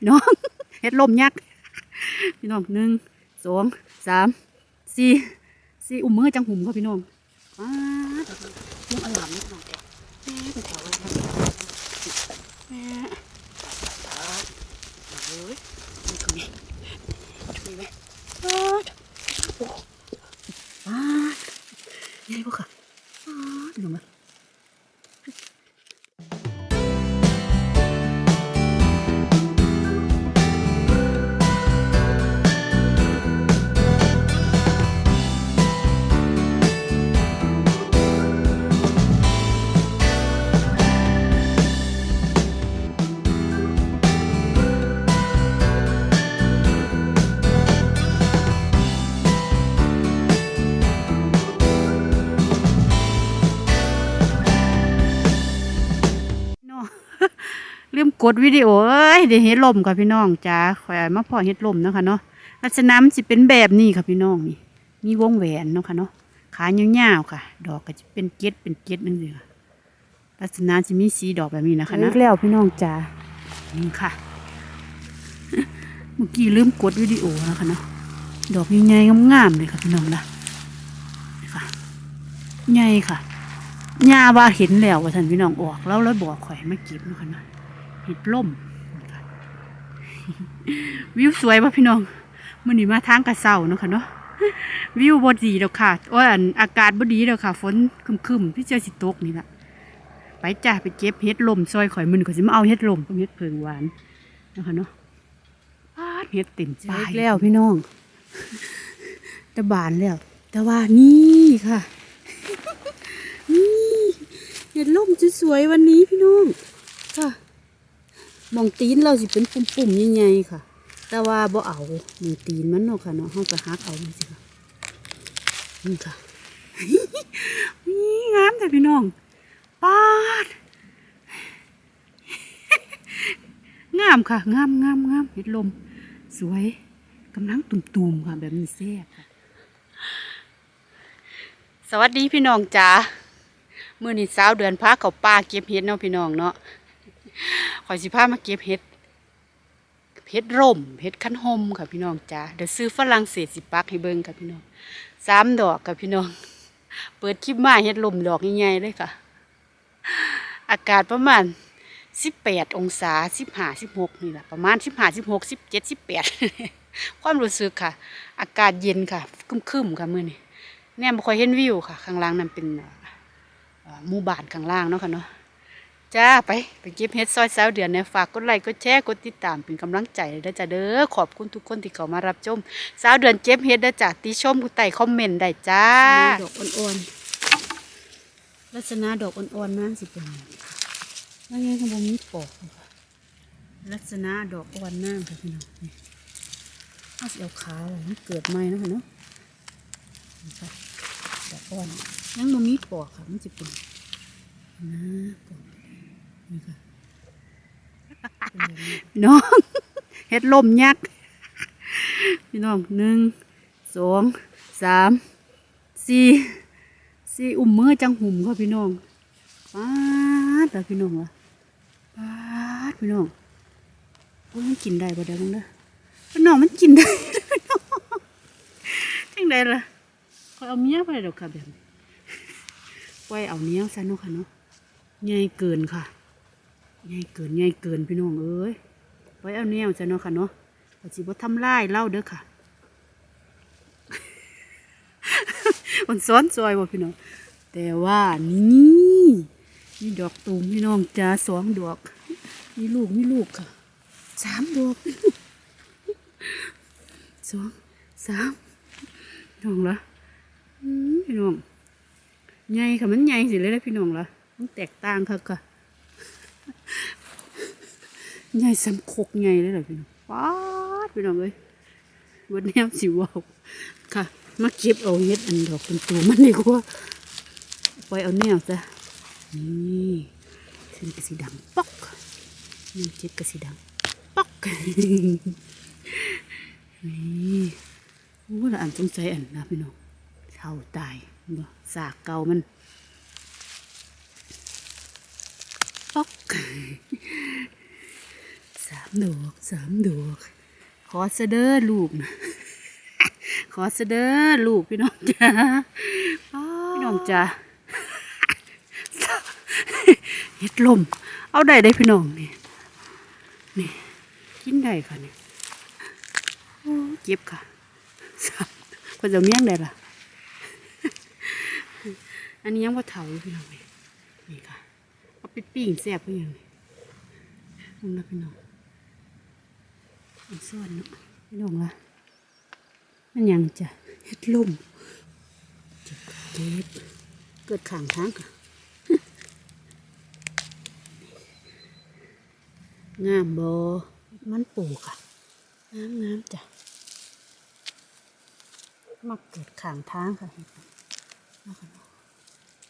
พี่น้องเฮ็ดลมยักษ์พี่น้องหนึ่งสองสามสี่สี่อุ้มมือจังหุ่มค่ะพี่น้องว้าดยังอลามนิดหน่องแม่เป็นแถวเลยครับแม่เฮ้ยนี่ก็มีนี่ไหมว้าดโอ้ ลืมกดวิดีโอเอ้ยเดี๋ยวเฮ็ดลมค่ะพี่น้องจ้าข่อยเอามาพอเฮ็ดลมเนาะค่ะเนาะลักษณะมันสิเป็นแบบนี้ค่ะพี่น้องนี่ มีวงแหวนเนาะค่ะเนาะขายาวๆค่ะ ดอกก็จะเป็นเกล็ดเป็นเกล็ดนึงเลยค่ะลักษณะจะมีสีดอกแบบนี้นะคะนะแล้วพี่น้องจ้านี่ค่ะ เมื่อกี้ลืมกดวิดีโอนะคะเนาะดอกใหญ่ๆงามๆเลยค่ะพี่น้องนะนี่ค่ะใหญ่ค่ะย่าว่าเห็นแล้วว่าท่านพี่น้องออกแล้วแล้วบอกข่อยมาเก็บเนาะค่ะนะเห็ดล่มวิวสวยป่ะพี่น้องมื้อนี้มาทางกระเซาเนาะค่ะเนาะวิวบดีดอกค่ะโอ้ยอันอากาศบดีดอกค่ะ ฝนคึมๆพี่เจอสิตกนี่ละไปจ้าไปเก็บเห็ดลมซอยข่อยมือนี้ข่อยสิมาเอาเห็ดลมกับเห็ดเพิงหวานนะคะเนาะปาดเห็ดเต็มปายแล้วพี่น้องตะบานแล้ว แต่ว่านี่ค่ะ นี่เห็ดล่มสวยๆวันนี้พี่น้องค่ะ มองตีนเราสิเป็นปุ่มๆใหญ่ๆค่ะ แต่ว่าบ่เอาหมองตีนมันเนาะค่ะเนาะเฮาก็หักเอามันสิค่ะนี่ค่ะนี่งามแต่พี่น้องปาดงามค่ะงามงามงามเห็ดลม สวยกำลังตุ่มๆค่ะแบบนี้แซ่บค่ะ สวัสดีพี่น้องจ๋ามื่อนี้สาวเดือนพาเขาป่าเก็บเห็ดเนาะพี่น้องเนาะ อยสิพามาเก็บเห็ดเห็ดร่มเห็ดคันหมค่ะพี่น้องจ๋าเดี๋ยวซื้อฝรั่งเศสสิปักให้เบิ่งค่ะพี่น้องสามดอกค่ะพี่น้อง เปิดคลิปมาเห็ดร่มดอกใหญ่ๆเลยค่ะ อากาศประมาณสิบแปดองศาสิบห้าสิบหกนี่แหละประมาณสิบห้าสิบหกสิบเจ็ดสิบแปดความรู้สึกค่ะ อากาศเย็นค่ะคึมๆค่ะมื่อนี้เนี่ยบ่ค่อยเห็นวิวค่ะ ข้างล่างนั่นเป็นหมู่บ้านข้างล่างเนาะค่ะเนาะ จ้าไปไปเก็บเฮ็ดซอยสาวเดือนเนี่ยฝากกดไลค์กดแชร์กดติดตามเป็นกำลังใจเด้อจ้าเด้อขอบคุณทุกคนที่เข้ามารับชมสาวเดือนเก็บเฮ็ดเด้อจ้าติชมกูใต้คอมเมนต์ได้จ้าดอกอ่อนๆลักษณะดอกอ่อนๆนั่นสิเป็นยังไงว่าไงก็บ่มีปอกลักษณะดอกอ่อนนั่นค่ะพี่น้องเอาสิเอาขาวไว้มันเกิดใหม่นะค่ะเนาะดอกอ่อนยังบ่มีปอกค่ะมันจะเป็นนะปอกนี่ค่ะ พี่น้องเฮ็ดลมยักษ์พี่น้องหนึ่งสองสามสี่สี่อุ้มมือจังหุ่มค่ะพี่น้องป้าดแล้วพี่น้องวะป้าดพี่น้องโอ้ยมันกินได้บ่ได้บ้างเด้อพี่น้องมันกินได้พี่น้องจังไดล่ะคอยเอาเมียไปเดอกค่ะแบบไว้เอาเนี้ยซะเนาะค่ะเนาะใหญ่เกินค่ะ ใหญ่เกินใหญ่เกินพี่น้องเอ้ยไว้เอาเนี้ยซะเนาะค่ะเนาะก็สิบ่ทำลายเล่าเด้อค่ะมันซ้อนซอยบ่พี่น้อง แต่ว่านี่มีดอกตูมพี่น้องจ้าสองดอก มีลูกมีลูกค่ะสามดอกสองสามน้องละอืมพี่น้องใหญ่ค่ะมันใหญ่สิเลยนะพี่น้องละมันแตกต่างค่ะค่ะ ใหญ่สำโคกใหญ่เลยเหรอพี่น้องป๊าดพี่น้องเอ้ยวันนี้สิว้าวค่ะ มาเก็บเอาเฮ็ดอันดอกเป็นตัวมันดีกว่าไปเอาแนวจ้ะนี่ขึ้นกระสีดำป๊อกนี่เจ็บกระสีดำป๊อกนี่โอ้ละอันสงสัยอันนะพี่น้องเท่าตายบ่สากเก่ามัน ปอกสามดอกสามดอกขอเสด็จลูกนะขอเสด็จลูกพี่น้องจ้าพี่น้องจ้าเฮ็ดลม เอาได้ได้พี่น้องนี่นี่กินได้ค่ะนี่โอ้เจ็บค่ะสับก็จะเมี่ยงได้ล่ะ อันนี้ยังว่าเถาอยู่พี่น้องนี่นี่ค่ะ เอาไปปิ้งแซ่บเพื่อหยังนี่มึงนะพี่น้องมันซ่อนเนาะพี่น้องละมันยังจะเฮ็ดลมเจ็บเจ็บเกิดข้างทางงามบอมันปูค่ะงามงามจ้ะมาเกิดข้างทางค่ะเห็นไหม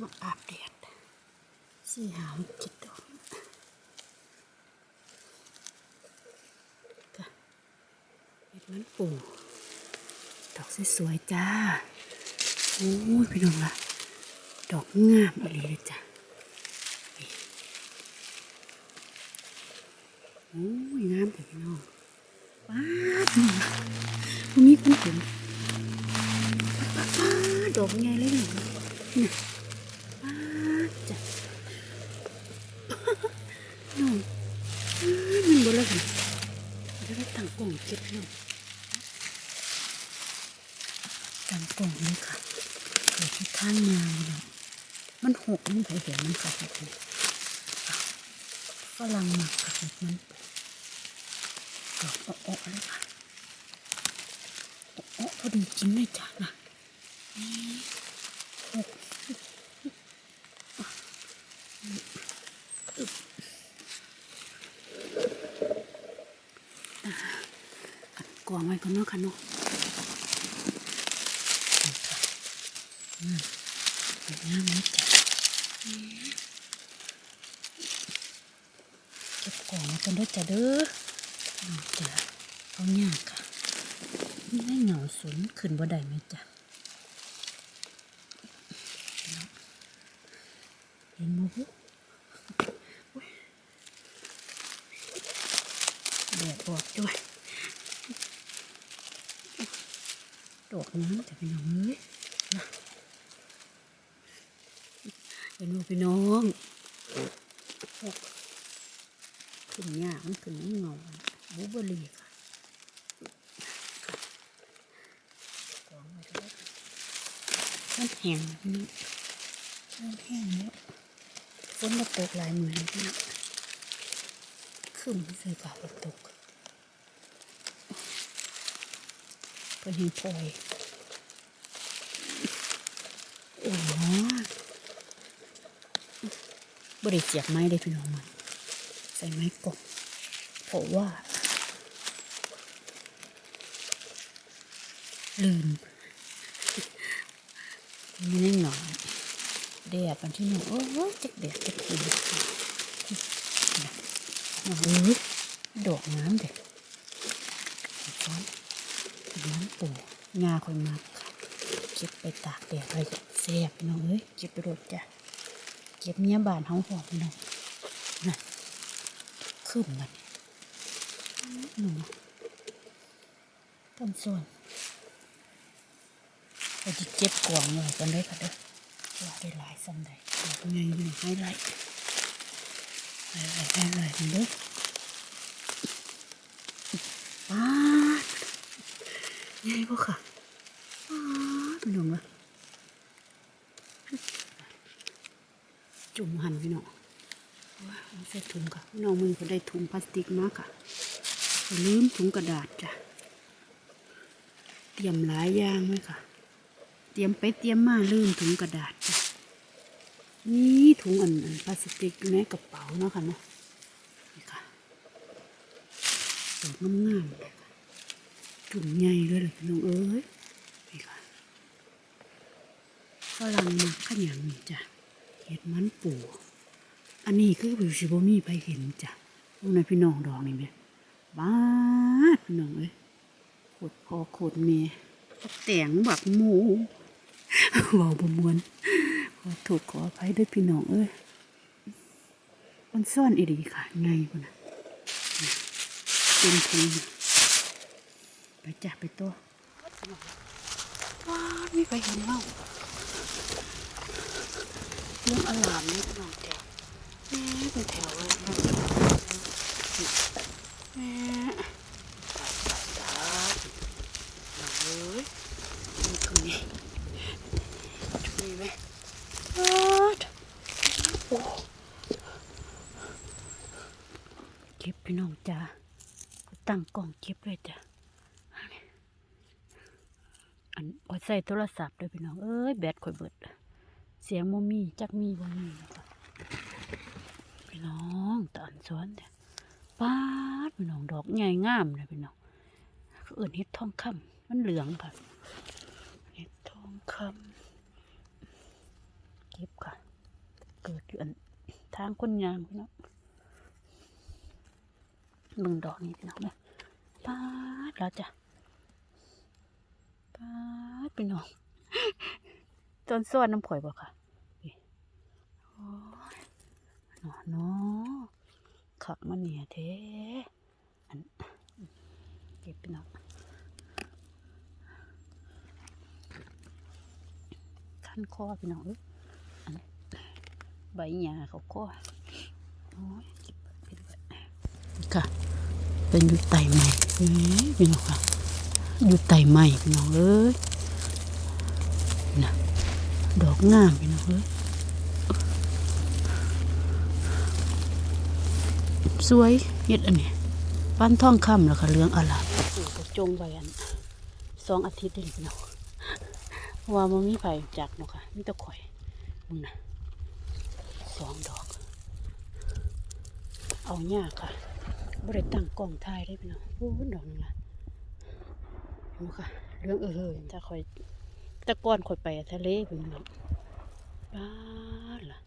มาอาบแดด สี่หาหกเจ็ดดอกค่ะเห็ดมันปูดอกสวยๆจ้าโอ้ยพี่น้องละดอกงามอีหลีเลยจ้ะโอ้ยงามแต่พี่น้องป้าดนี่นะมันมีคนเห็นป้าดป้าดอกใหญ่เลยเนี่ยนี่ป้าดจ้ะน้องป้าดมันบ่เลยค่ะจะได้ตั้งกล่อง เก็บน้องตั้งกล่องเลยค่ะเกิดที่ข้างงานเนาะมันหกมันไปเห็นมันค่ะทุกคนฝรั่งหมักกับเห็ดมันดอกอ้อๆเลยค่ะอ้อๆพอดีกินเลยจ้ะนะนี่หกอึ๊บอะอัดก วางไว้ก่อนเนาะค่ะเนาะนี่ค่ะอืมสวยงามเลยจ้ะเก็บกวางไว้ก่อนเด้อจ้ะเด้อเอาจ้ะเอาหยากค่ะนี่เหงาสนขึ้นบ่ได้ไหมจ๊ะเห็นมั้ยแดดออกด้วย ดอกน้ำจะพี่น้องเอ้ยนะเห็นมั้พี่น้องขึ้นยากมันขึ้นไม่เงาบูเบอรี่ค่ะมันแห้งนี้มันแห้งแล้วฝนมาตกหลายมือแล้วพี่ขึ้นซื้อกับตก เพิ่นเห็นพลอยโอ้โหบริเจียบไม้ได้พี่น้องมันใส่ไม้กบเพราะว่า ลืมไม่ได้หน่อนแดดวันที่หนึ่งโอ้ยจักแดดจักคุณโอ้ยดอกน้ำเด็กซ้อน ปูงาคอยมากค่ะเก็บไปตากแดดอะไรแซ่บพี่น้องเอ้ยเก็บไปรดจ้ะเก็บเนี้ยบานห้องหอมพี่น้องน่ะขึ้นมันหนูต้นส่วนเราจะเจ็บกวางเลยกันเลยค่ะเด้อว่าได้หลายซ้ำใดไงอยู่ให้ไล่ไล่ไล่ไล่ไล่กันเด้อป้าด ใหญ่ปะค่ะป้าดพี่น้องละจุ่มหั่นพี่น้องว้าวใส่ถุงค่ะพี่น้องมือก็ได้ถุงพลาสติกมาค่ะลืมถุงกระดาษจ้ะ เตรียมหลายอย่างไหมค่ะ เตรียมไปเตรียมมาลืมถุงกระดาษจ้ะ นี่ถุงอันอันพลาสติกอยู่ในกระเป๋าเนาะค่ะเนาะนี่ค่ะดอกงามๆเลยค่ะ ถุงใหญ่เลยล่ะพี่น้องเอ้ยนี่ค่ะฝรั่งมักขยันจ้ะเห็ดมันปูอันนี้คือผิวสิบมีไปเห็นจ้ะพวกนั้นพี่น้องดอกนี่แม่บ้าพี่น้องเอ้ยโคตรพอโคตรเมยแต่งบักหมูเบาประมวลขอโทษขออภัยด้วยพี่น้องเอ้ยมันซ่อนอีดีค่ะไงคนน่ะเป็นถุง ไปจ้ะไปตัวว้าวมีใครเห็นเล่าเรื่องอลามนี่พี่น้องแถวแม่เป็นแถวเลยแม่ตายตายตายเอ้ยมันตรงนี้ตรงนี้ไหมว้าวโอ้เก็บพี่น้องจ้าตั้งกล้องเก็บเลยจ้ะ นอยใส่โทรศัพท์ด้วยพี่น้องเอ้ยแบตข่อยเบิด เสียงโมมีจักมีบ่มีนะพี่น้องตอนสวนเนี่ยป้าดพี่น้องดอกใหญ่งามเลยพี่น้องเขาเอื่นเห็ดทองคำมันเหลืองค่ะเห็ดทองคำเก็บค่ะเกิดอยู่อันทางคนยางพี่น้องมึงดอกนี้พี่น้องเนี่ยป้าดแล้วจ้ะ ป้าดพี่น้องจนส่วนน้ำข่อยบ่ค่ะโอ้ยหนอเนาะขักมันเนี่ยเท้อันเก็บไปหน่อยขั้นคอพี่น้องเอ้ยอันนี้ใบหญ้าเขาคอโอ้ยเก็บไปค่ะ เป็นยู่ไตใหม่เฮ้ยพี่น้องค่ะ อยู่ไตใหม่พี่น้องเอ้ยนะดอกงามพี่น้องเอ้ยสวยเฮ็ดอันนี้ปั้นท่องคำแล้วก็เหลืองอลามปลูกระจงไว้อันสองอาทิตย์เองพี่น้องว่ามันมีไผจักเนาะค่ะมีตะข่อยมึงนะสองดอก เอาหญ้าค่ะบ่ได้ตั้งกล้องถ่ายได้พี่น้องโอ้ดอกนึงละ เห็นบ่ค่ะเหลืองเออเลยถ้าข่อยตะก้อนข่อยไปทะเลพี่น้องบ้าล่ะ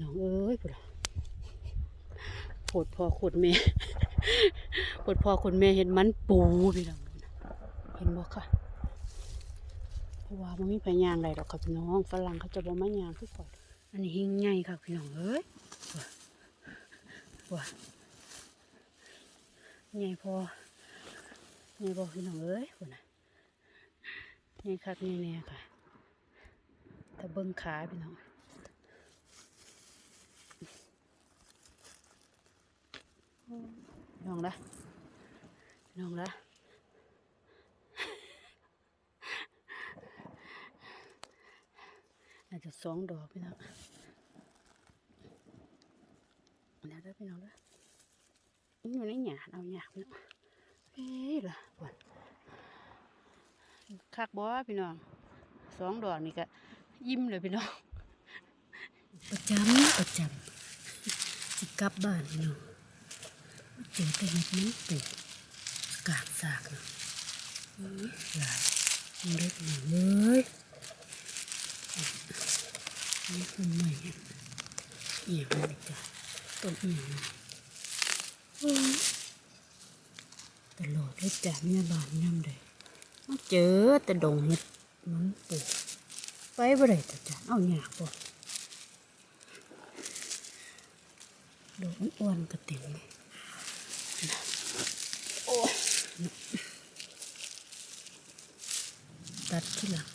น้องเอ้ยพุ่นล่ะโผดพ่อโคดแม่โผดพ่อโคดแม่เห็นมันปูพี่น้องเห็นบ่ค่ะเพราะว่ามันมีพยางไรดอกค่ะพี่น้องฝรั่งเขาจะบ่มายางคือข่อยอันนี้หิ้งใหญ่ค่ะพี่น้องเอ้ยว้าว้าใหญ่พอ ใหญ่บ่พี่น้องเอ้ยพุ่นน่ะนี่ครับนี่เนี่ยค่ะแต่เบิ้งขาพี่น้องน้องละน้องละอาจจะสองดอกพี่น้องนะเด้พี่น้องเด้อยู่ในหยาดเอาหยาดพี่น้อง เอ้ยล่ะปวดคักบ่พี่น้องสองดอกนี่ก็ยิ้มเลยพี่น้อง ประจำประจำสิกลับบ้านพี่น้องเจอแต่เห็ดมันปลูกากสากนะหลายเล็กหน่อยเลยนี่คือใหม่เอี่ยงเลยจ้ะต้นเอียงเลยโอ้ ตลอดเลยจ้ะเมียบานย่ำเลยมาเจอแต่ดงเห็ดมันปูไปบ่ได้แต่จานเอาหยากบ่ดอกอ้วนกระติ่งโอ้ตัดที่หลัง